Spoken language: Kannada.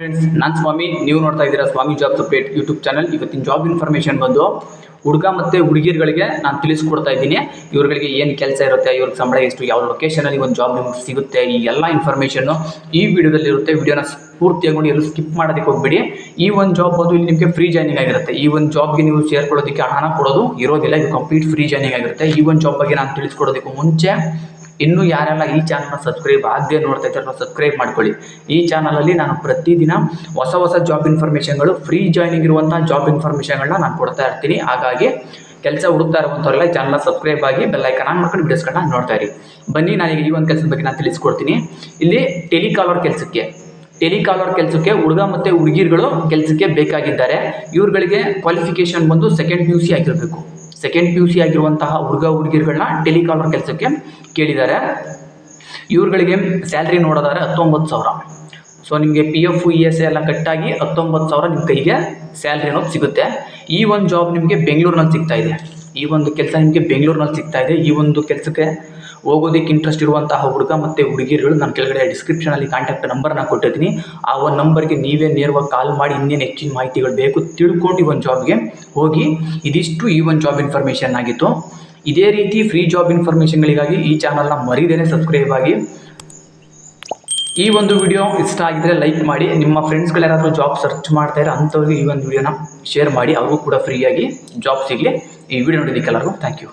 ಫ್ರೆಂಡ್ಸ್ ನಾನು ಸ್ವಾಮಿ, ನೀವು ನೋಡ್ತಾ ಇದ್ದೀರಾ ಸ್ವಾಮಿ ಜಾಬ್ ಸಪ್ರೇಟ್ ಯೂಟ್ಯೂಬ್ ಚಾನಲ್ ಇವತ್ತಿನ ಜಾಬ್ ಇನ್ಫಾರ್ಮೇಷನ್ ಬಂದು ಹುಡುಗ ಮತ್ತು ಹುಡುಗಿಯರುಗಳಿಗೆ ನಾನು ತಿಳಿಸ್ಕೊಡ್ತಾ ಇದ್ದೀನಿ. ಇವ್ರುಗಳಿಗೆ ಏನು ಕೆಲಸ ಇರುತ್ತೆ, ಇವ್ರಿಗೆ ಸಂಬಳ ಎಷ್ಟು, ಯಾವ ಲೊಕೇಶನಲ್ಲಿ ಒಂದು ಜಾಬ್ ನಿಮ್ಗೆ ಸಿಗುತ್ತೆ, ಈ ಎಲ್ಲ ಇನ್ಫಾರ್ಮೇಷನ್ನು ಈ ವಿಡಿಯೋದಲ್ಲಿ ಇರುತ್ತೆ. ವಿಡಿಯೋನ ಪೂರ್ತಿಯಾಗಿ ನೋಡಿ ಎಲ್ಲೂ ಸ್ಕಿಪ್ ಮಾಡೋದಕ್ಕೆ ಹೋಗ್ಬೇಡಿ. ಈ ಒಂದು ಜಾಬ್ ಬಂದು ಇಲ್ಲಿ ನಿಮಗೆ ಫ್ರೀ ಜಾಯ್ನಿಂಗ್ ಆಗಿರುತ್ತೆ. ಈ ಒಂದು ಜಾಬ್ಗೆ ನೀವು ಸೇರ್ಕೊಳ್ಳೋದಕ್ಕೆ ಹಣ ಕೊಡೋದು ಇರೋದಿಲ್ಲ, ಇದು ಕಂಪ್ಲೀಟ್ ಫ್ರೀ ಜಾಯ್ನಿಂಗ್ ಆಗಿರುತ್ತೆ. ಈ ಒಂದು ಜಾಬ್ ಬಗ್ಗೆ ನಾನು ತಿಳಿಸ್ಕೊಡೋದಕ್ಕೂ ಮುಂಚೆ ಇನ್ನು ಯಾರೆಲ್ಲ ಈ ಚಾನಲ್ನ ಸಬ್ಸ್ಕ್ರೈಬ್ ಆಗದೆ ನೋಡ್ತಾ ಇದ್ದಾರೋ ಸಬ್ಸ್ಕ್ರೈಬ್ ಮಾಡ್ಕೊಳ್ಳಿ. ಈ ಚಾನಲಲ್ಲಿ ನಾನು ಪ್ರತಿದಿನ ಹೊಸ ಹೊಸ ಜಾಬ್ ಇನ್ಫಾರ್ಮೇಷನ್ಗಳು ಫ್ರೀ ಜಾಯ್ನಿಂಗ್ ಇರುವಂಥ ಜಾಬ್ ಇನ್ಫಾರ್ಮೇಷನ್ಗಳನ್ನ ನಾನು ಕೊಡ್ತಾ ಇರ್ತೀನಿ. ಹಾಗಾಗಿ ಕೆಲಸ ಹುಡುಕ್ತಾ ಇರುವಂಥವ್ರೆಲ್ಲ ಚಾನಲ್ನ ಸಬ್ಸ್ಕ್ರೈಬ್ ಆಗಿ ಬೆಲ್ಲೈಕನ್ ಆನ್ ಮಾಡ್ಕೊಂಡು ವಿಡಿಯೋಸ್ಗಳನ್ನ ನೋಡ್ತಾ ಇರಿ. ಬನ್ನಿ ನನಗೆ ಈ ಒಂದು ಕೆಲಸದ ಬಗ್ಗೆ ನಾನು ತಿಳಿಸ್ಕೊಡ್ತೀನಿ. ಇಲ್ಲಿ ಟೆಲಿಕಾಲರ್ ಕೆಲಸಕ್ಕೆ ಟೆಲಿಕಾಲರ್ ಕೆಲಸಕ್ಕೆ ಹುಡುಗ ಮತ್ತು ಹುಡುಗಿರುಗಳು ಕೆಲಸಕ್ಕೆ ಬೇಕಾಗಿದ್ದಾರೆ. ಇವ್ರುಗಳಿಗೆ ಕ್ವಾಲಿಫಿಕೇಶನ್ ಬಂದು ಸೆಕೆಂಡ್ ಪಿ ಯು ಸಿ ಆಗಿರಬೇಕು. ಸೆಕೆಂಡ್ ಪಿ ಯು ಸಿ ಆಗಿರುವಂತಹ ಹುಡುಗ ಹುಡುಗಿರುಗಳನ್ನ ಟೆಲಿಕಾಲರ್ ಕೆಲಸಕ್ಕೆ ಕೇಳಿದ್ದಾರೆ ಇವ್ರುಗಳಿಗೆ ಸ್ಯಾಲ್ರಿ ನೋಡೋದಾದ್ರೆ ಹತ್ತೊಂಬತ್ತು ಸಾವಿರ. ಸೊ ನಿಮಗೆ ಪಿ ಎಫ್ ಇ ಎಸ್ ಎಲ್ಲ ಕಟ್ಟಾಗಿ ಹತ್ತೊಂಬತ್ತು ಸಾವಿರ ನಿಮ್ಮ ಕೈಗೆ ಸ್ಯಾಲ್ರಿ ಅನ್ನೋದು ಸಿಗುತ್ತೆ. ಈ ಒಂದು ಜಾಬ್ ನಿಮಗೆ ಬೆಂಗಳೂರಿನಲ್ಲಿ ಸಿಗ್ತಾ ಇದೆ. ಈ ಒಂದು ಕೆಲಸ ನಿಮಗೆ ಬೆಂಗಳೂರಿನಲ್ಲಿ ಸಿಗ್ತಾ ಇದೆ. ಈ ಒಂದು ಕೆಲಸಕ್ಕೆ ಹೋಗೋದಕ್ಕೆ ಇಂಟ್ರೆಸ್ಟ್ ಇರುವಂತಹ ಹುಡುಗ ಮತ್ತು ಹುಡುಗಿಯರುಗಳು ನಾನು ಕೆಳಗಡೆ ಡಿಸ್ಕ್ರಿಪ್ಷನಲ್ಲಿ ಕಾಂಟ್ಯಾಕ್ಟ್ ನಂಬರ್ನ ಕೊಟ್ಟಿದ್ದೀನಿ. ಆ ಒಂದು ನಂಬರ್ಗೆ ನೀವೇ ನೇರವಾಗಿ ಕಾಲ್ ಮಾಡಿ ಇನ್ನೇನು ಹೆಚ್ಚಿನ ಮಾಹಿತಿಗಳು ಬೇಕು ತಿಳ್ಕೊಂಡು ಈ ಒಂದು ಜಾಬ್ಗೆ ಹೋಗಿ ಇದಿಷ್ಟು ಈ ಒಂದು ಜಾಬ್ ಇನ್ಫಾರ್ಮೇಷನ್ ಆಗಿತ್ತು. ಇದೇ ರೀತಿ ಫ್ರೀ ಜಾಬ್ ಇನ್ಫಾರ್ಮೇಷನ್ಗಳಿಗಾಗಿ ಈ ಚಾನಲ್ನ ಮರಿದೇನೆ ಸಬ್ಸ್ಕ್ರೈಬ್ ಆಗಿ. ಈ ಒಂದು ವಿಡಿಯೋ ಇಷ್ಟ ಆಗಿದ್ರೆ ಲೈಕ್ ಮಾಡಿ. ನಿಮ್ಮ ಫ್ರೆಂಡ್ಸ್ಗಳು ಯಾರಾದರೂ ಜಾಬ್ ಸರ್ಚ್ ಮಾಡ್ತಾ ಇರೋ ಅಂಥವ್ರಿಗೆ ಈ ಒಂದು ವಿಡಿಯೋನ ಶೇರ್ ಮಾಡಿ. ಅವ್ರಿಗೂ ಕೂಡ ಫ್ರೀಯಾಗಿ ಜಾಬ್ ಸಿಗಲಿ. ಈ ವಿಡಿಯೋ ನೋಡಿದ್ದಕ್ಕೆ ಎಲ್ಲರಿಗೂ ಥ್ಯಾಂಕ್ ಯು